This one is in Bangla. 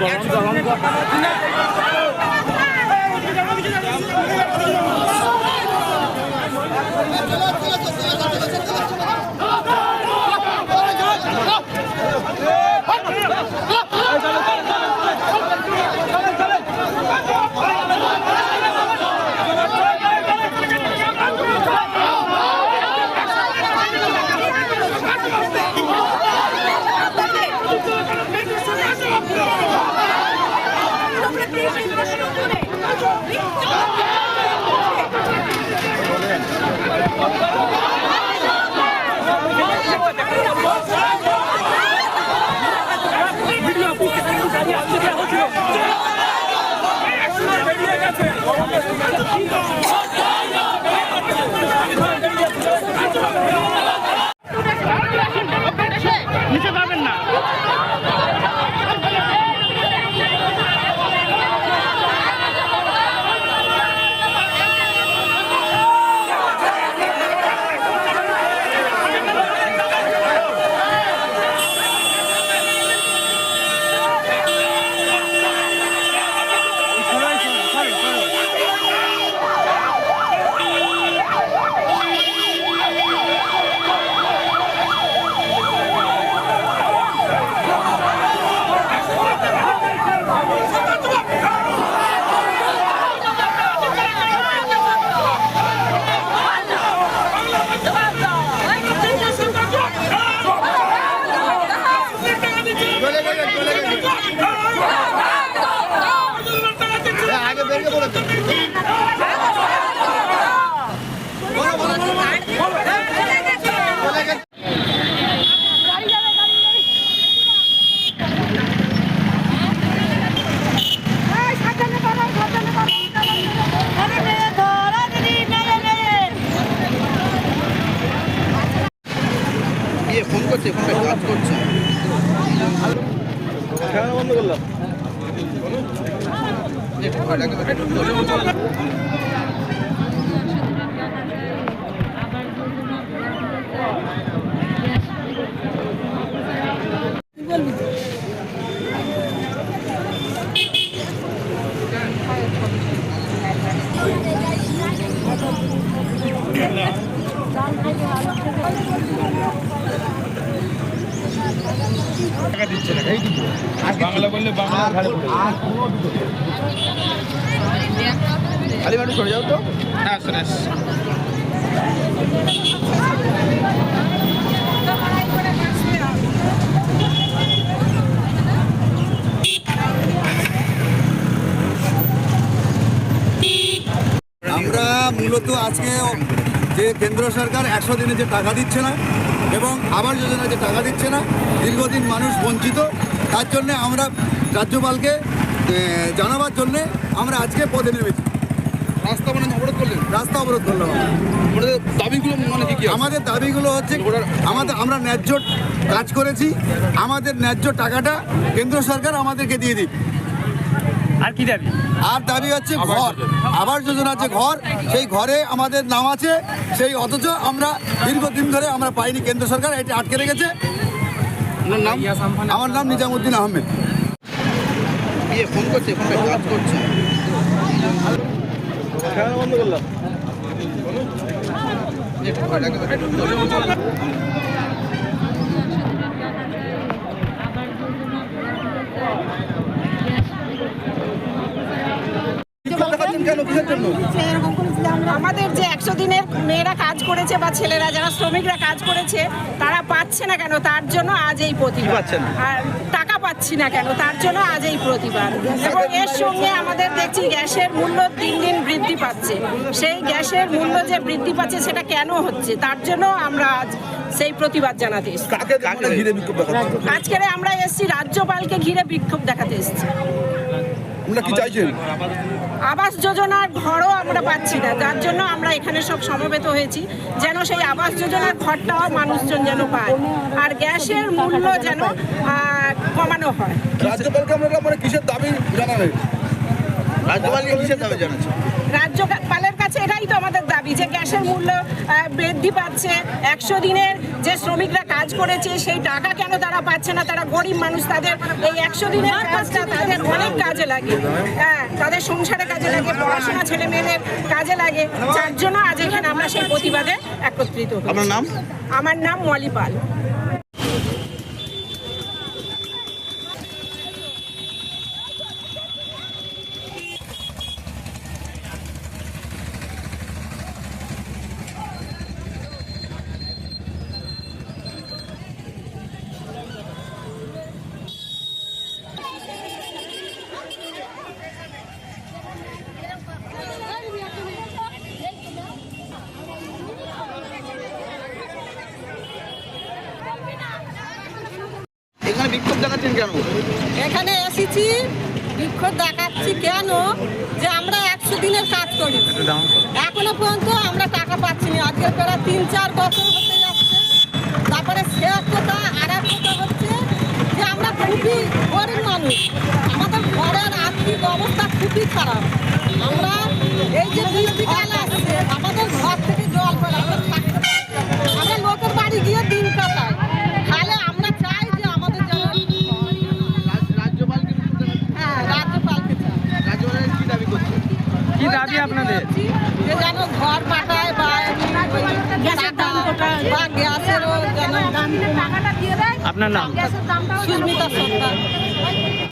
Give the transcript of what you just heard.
গরম গরম আগে বেরিয়ে বলেছে ইয়ে ফোন করছে ফোনটা কাজ করছে বন্ধ করলাম পড়ে যাবে। খালি মানুষ সরে যাও তো আসুন আমরা মূলত আজকে যে কেন্দ্র সরকার একশো দিনে যে টাকা দিচ্ছে না এবং আবাস যোজনা যে টাকা দিচ্ছে না। দীর্ঘদিন মানুষ বঞ্চিত। তার জন্যে আমরা রাজ্যপালকে জানাবার জন্যে আমরা আজকে পদে নেমেছি। রাস্তা মানে অবরোধ করলেন? রাস্তা অবরোধ করলাম। আমাদের দাবিগুলো মানে কি আমাদের দাবিগুলো হচ্ছে আমাদের আমরা ন্যায্য কাজ করেছি। আমাদের ন্যায্য টাকাটা কেন্দ্র সরকার আমাদেরকে দিয়ে দিক। আর কি দাবি? আর দাবি হচ্ছে ঘর। আবাস যোজনা যে ঘর। সেই ঘরে আমাদের নাম আছে সেই অথচ আমরা দীর্ঘদিন ধরে আমরা পাইনি কেন্দ্র সরকার এটি আটকে রেখেছে। আমার নাম নিজামুদ্দিন আহমেদ। ইয়ে ফোন করছে কাজ করছে। বন্ধ করলাম বিক্ষোভ দেখাচ্ছেন কেন কিসের জন্য? আমাদের যে একশো দিনের মেয়েরা কাজ করেছে বা ছেলেরা যারা শ্রমিকরা কাজ করেছে তারা পাচ্ছে না কেন? তার জন্য আজ এই প্রতিবাদ আর টাকা পাচ্ছি না কেন? তার জন্য আজ এই প্রতিবাদ এবং এর সঙ্গে আমাদের দেখছি গ্যাসের মূল্য দিন দিন বৃদ্ধি পাচ্ছে। সেই গ্যাসের মূল্য যে বৃদ্ধি পাচ্ছে সেটা কেন হচ্ছে? তার জন্য আমরা আজ সেই প্রতিবাদ জানাতে আজকের আমরা এসেছি রাজ্যপালকে ঘিরে বিক্ষোভ দেখাতে এসেছি। আপনারা কি চাইছেন? আবাস যোজনার ঘরও আমরা পাচ্ছি না। যার জন্য আমরা এখানে সব সমবেত হয়েছি। যেন সেই আবাস যোজনার ঘরটাও মানুষজন যেন পায়। আর গ্যাসের মূল্য যেন আহ, কমানো হয়। রাজ্যপালকে আপনারা মানে কিসের দাবি জানাবেন? রাজ্যপালকে কিসের দাবি জানাচ্ছেন? রাজ্যপালের কাছে এটাই তো আমাদের দাবি যে গ্যাসের মূল্য বৃদ্ধি পাচ্ছে। একশো দিনের যে শ্রমিকরা কাজ করেছে সেই টাকা কেন তারা পাচ্ছে না? তারা গরিব মানুষ তাদের এই একশো দিনের কাজটা তাদের অনেক কাজে লাগে। হ্যাঁ তাদের সংসারে কাজে লাগে পড়াশোনা ছেলে মেয়েদের কাজে লাগে। যার জন্য আজ এখানে আমরা সেই প্রতিবাদে একত্রিত আপনার নাম? আমার নাম মলি পাল। বিক্ষোভ দেখাচ্ছেন কেন? এখানে এসেছি বিক্ষোভ দেখাচ্ছি কেন? যে আমরা একশো করেছি কাজ করি। এখনও পর্যন্ত আমরা টাকা পাচ্ছি না। আজকে প্রায় তিন চার বছর হতে যাচ্ছে। তারপরে সে কথা আর এক কথা হচ্ছে যে আমরা খুবই গরিব মানুষ। আমাদের ঘরের আর্থিক অবস্থা খুবই খারাপ। আমরা এই দাবি আপনাদের? যে যেন ঘর পাঠায় বা গ্যাসের দাম বা গ্যাসেরও যেন আপনার নাম? সুস্মিতা সরকার।